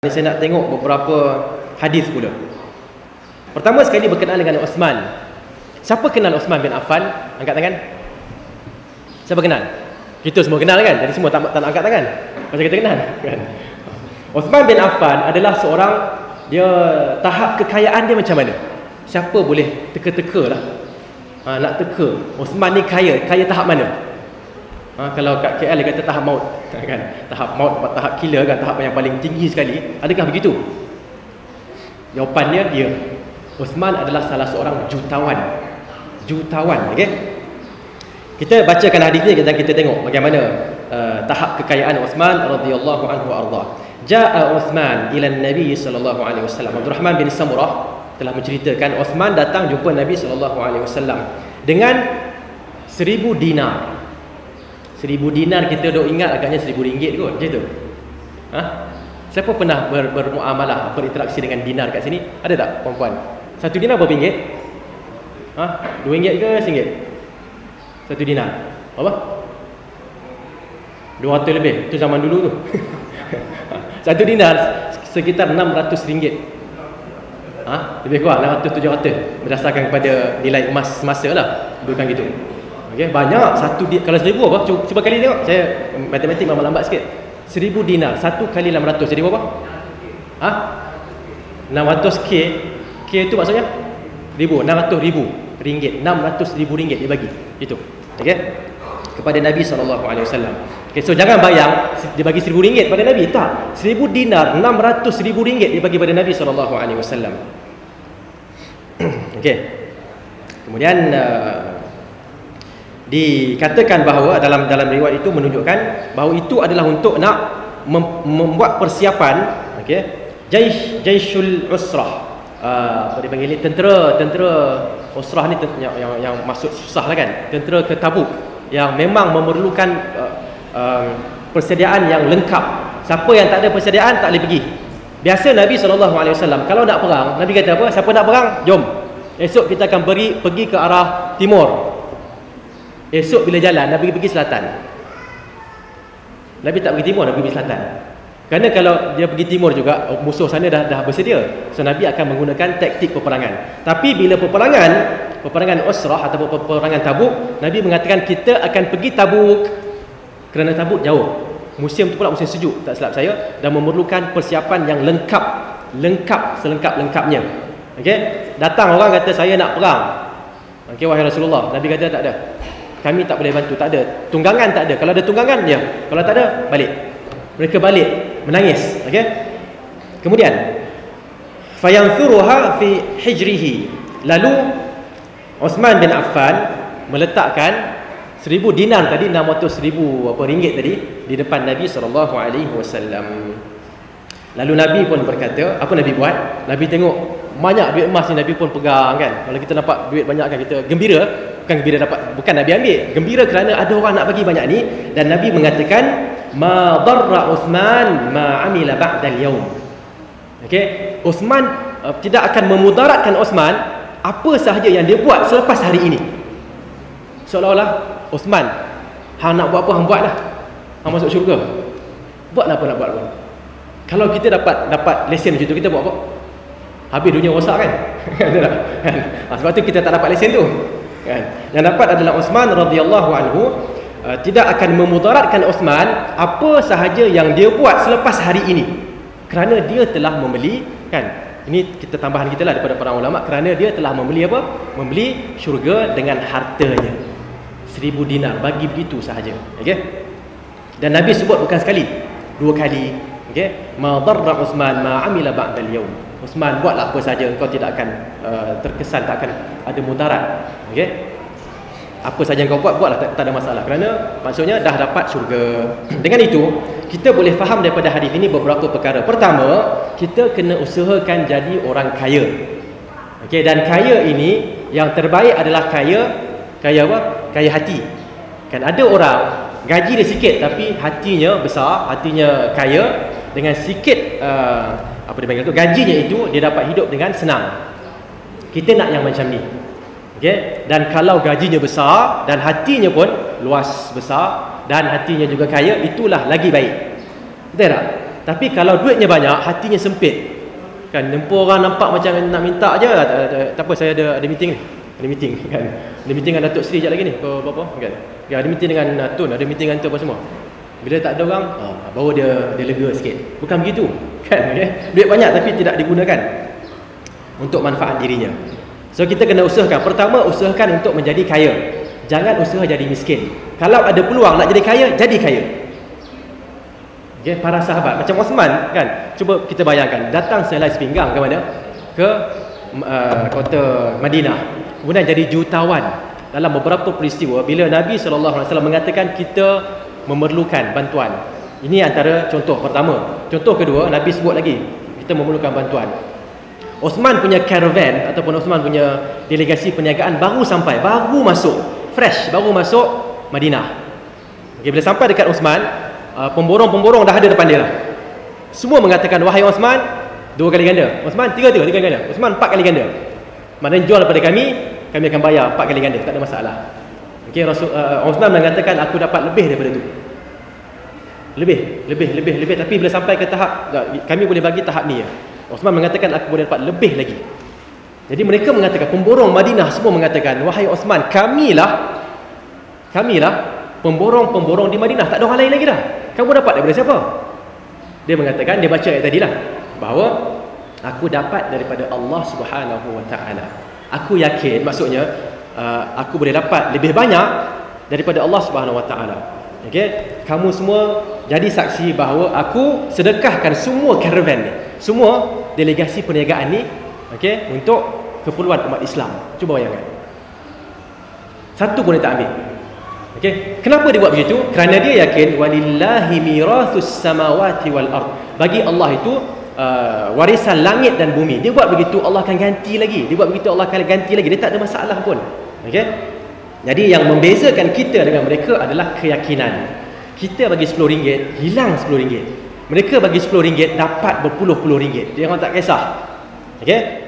Ini saya nak tengok beberapa hadis pula. Pertama sekali berkenaan dengan Osman. Siapa kenal Osman bin Affan? Angkat tangan. Siapa kenal? Kita semua kenal kan? Jadi semua tak, tak nak angkat tangan. Macam kita kenal kan? Osman bin Affan adalah seorang dia tahap kekayaan dia macam mana? Siapa boleh teka-teka lah? Ha, nak teka. Osman ni kaya. Kaya tahap mana? Ha, kalau kat KL dia kata tahap maut kan? Tahap maut, tahap killer kan Tahap yang paling tinggi sekali Adakah begitu? Jawapannya dia Osman adalah salah seorang jutawan Jutawan okay? Kita bacakan hadis ni dan kita tengok Bagaimana uh, tahap kekayaan Osman radhiyallahu anhu arda. Ja'a Osman ila Nabi sallallahu alaihi wasallam. Abdul Rahman bin Samurah telah menceritakan Osman datang jumpa Nabi sallallahu alaihi wasallam dengan seribu dinar Seribu dinar kita dok ingat agaknya seribu ringgit kot macam tu. Ha? Siapa pernah ber, bermuamalah, berinteraksi dengan dinar kat sini? Ada tak puan-puan? Satu dinar berapa ringgit? Ha? Dua ringgit ke singgit? Satu dinar. Apa? Dua ratus lebih. Itu zaman dulu tu. Satu dinar sekitar enam ratus ringgit. Ha? Lebih kurang enam ratus tujuh ratus berdasarkan kepada nilai emas semasa lah. Bukan gitu. Okey, banyak satu di, kalau seribu apa? Cuba, cuba kali tengok. Saya matematik memang lambat sikit. Seribu dinar, satu kali enam ratus jadi berapa? Ha? Enam ratus K. K itu maksudnya? Ribu. Enam ratus ribu ringgit. Enam ratus ribu ringgit dia bagi. Itu. Okey? Kepada Nabi SAW. Okay, so jangan bayang dia bagi seribu ringgit pada Nabi. Tak. Seribu dinar, enam ratus ribu ringgit dia bagi pada Nabi SAW. Okey. Kemudian uh, dikatakan bahawa dalam dalam riwayat itu menunjukkan bahawa itu adalah untuk nak mem membuat persiapan okey jaish jaishul usrah. Uh, apa dipanggil tentera tentera usrah ni yang, yang yang masuk susah lah kan? Tentera ke tabuk yang memang memerlukan uh, uh, persediaan yang lengkap. Siapa yang tak ada persediaan tak boleh pergi. Biasa Nabi SAW kalau nak perang Nabi kata apa? Siapa nak perang? Jom. Esok kita akan beri pergi ke arah timur Esok bila jalan Nabi pergi selatan. Nabi tak pergi timur Nabi pergi selatan. Kerana kalau dia pergi timur juga Musuh sana dah, dah bersedia. So Nabi akan menggunakan taktik peperangan. Tapi bila peperangan Peperangan Usrah atau peperangan Tabuk Nabi mengatakan kita akan pergi Tabuk. Kerana Tabuk jauh. Musim tu pula musim sejuk Tak silap saya Dan memerlukan persiapan yang lengkap. Lengkap selengkap-lengkapnya. Okay Datang orang kata saya nak perang. Okay wahai Rasulullah. Nabi kata tak ada kami tak boleh bantu tak ada. Tunggangan tak ada. Kalau ada tunggangan ya kalau tak ada balik. Mereka balik menangis okey? Kemudian fayanzuruha fi hijrihi. Lalu Osman bin Affan meletakkan seribu dinar tadi 600 ribu apa ringgit tadi di depan Nabi sallallahu alaihi wasallam. Lalu Nabi pun berkata apa Nabi buat? Nabi tengok banyak duit emas ni Nabi pun pegang kan? Kalau kita dapat duit banyak kan kita gembira bukan gembira dapat bukan Nabi ambil. Gembira kerana ada orang nak bagi banyak ni. Dan Nabi mengatakan ma darra Uthman ma amila ba'da al-yawm okey? Uthman uh, tidak akan memudaratkan Uthman apa sahaja yang dia buat selepas hari ini. Seolah-olah Uthman hang nak buat apa hang buatlah. Hang masuk syurga. Buatlah apa nak buat pun kalau kita dapat dapat lesen macam tu kita buat apa? Habis dunia rosak kan? Kan sebab tu kita tak dapat lesen tu kan? Yang dapat adalah Uthman radhiyallahu anhu uh, tidak akan memudaratkan Uthman apa sahaja yang dia buat selepas hari ini. Kerana dia telah membeli kan? Ini kita tambahan kita lah daripada para ulama kerana dia telah membeli apa? Membeli syurga dengan hartanya. Seribu dinar bagi begitu sahaja. Okey? Dan Nabi sebut bukan sekali dua kali okey? Ma darra Uthman ma amila ba'da al-yawm Osman buatlah apa saja kau tidak akan uh, terkesan tak akan ada mudarat. Okey? Apa saja yang kau buat buatlah tak, tak ada masalah. Kerana maksudnya dah dapat syurga. Dengan itu kita boleh faham daripada hadis ini beberapa perkara. Pertama kita kena usahakan jadi orang kaya. Okey? Dan kaya ini yang terbaik adalah kaya kaya apa? Kaya hati. Kan ada orang gaji dia sikit tapi hatinya besar hatinya kaya dengan sikit uh, apa dia panggil tu gajinya itu dia dapat hidup dengan senang kita nak yang macam ni okey dan kalau gajinya besar dan hatinya pun luas besar dan hatinya juga kaya itulah lagi baik betul tak Tapi kalau duitnya banyak, hatinya sempit. Kan jumpa orang nampak macam nak minta aje. Tak, tak, tak apa saya ada ada meeting ni. Ada meeting kan. Ada meeting dengan Datuk Seri sekejap lagi ni. Apa apa kan. Ya, ada meeting dengan Tun, ada meeting dengan tu apa semua. Bila tak ada orang, ah, baru dia dia lega sikit. Bukan begitu. Kan okay? Duit banyak tapi tidak digunakan untuk manfaat dirinya. So kita kena usahakan. Pertama usahakan untuk menjadi kaya. Jangan usaha jadi miskin. Kalau ada peluang nak jadi kaya, jadi kaya. Okay, para sahabat macam Osman kan cuba kita bayangkan datang selai sepinggang ke mana ke uh, kota Madinah kemudian jadi jutawan dalam beberapa peristiwa bila Nabi SAW mengatakan kita memerlukan bantuan ini antara contoh pertama contoh kedua Nabi sebut lagi kita memerlukan bantuan Osman punya caravan ataupun Osman punya delegasi perniagaan baru sampai baru masuk fresh baru masuk Madinah okay, bila sampai dekat Osman Ah, pemborong-pemborong dah ada depan dia lah. Semua mengatakan wahai Osman dua kali ganda. Osman tiga tiga tiga ganda. Osman empat kali ganda. Mana jual pada kami, kami akan bayar empat kali ganda, tak ada masalah. Okey Rasul uh, Osman mengatakan aku dapat lebih daripada itu. Lebih, lebih, lebih, lebih. Tapi bila sampai ke tahap kami boleh bagi tahap ni ya. Osman mengatakan aku boleh dapat lebih lagi. Jadi mereka mengatakan pemborong Madinah semua mengatakan wahai Osman kamilah kamilah pemborong-pemborong di Madinah. Tak ada orang lain lagi dah. Kamu dapat daripada siapa? Dia mengatakan dia baca ayat tadi lah bahawa aku dapat daripada Allah Subhanahu wa taala. Aku yakin maksudnya uh, aku boleh dapat lebih banyak daripada Allah Subhanahu wa taala. Okey? Kamu semua jadi saksi bahawa aku sedekahkan semua caravan ni semua delegasi perniagaan ni okey untuk keperluan umat Islam cuba bayangkan satu pun dia tak ambil Okey, kenapa dia buat begitu? Kerana dia yakin walillahi mirathus samawati wal ard. Bagi Allah itu uh, warisan langit dan bumi. Dia buat begitu Allah akan ganti lagi. Dia buat begitu Allah akan ganti lagi. Dia tak ada masalah pun. Okey. Jadi yang membezakan kita dengan mereka adalah keyakinan. Kita bagi RM10, hilang RM10. Mereka bagi RM10 dapat berpuluh-puluh ringgit. Dia orang tak kisah. Okey.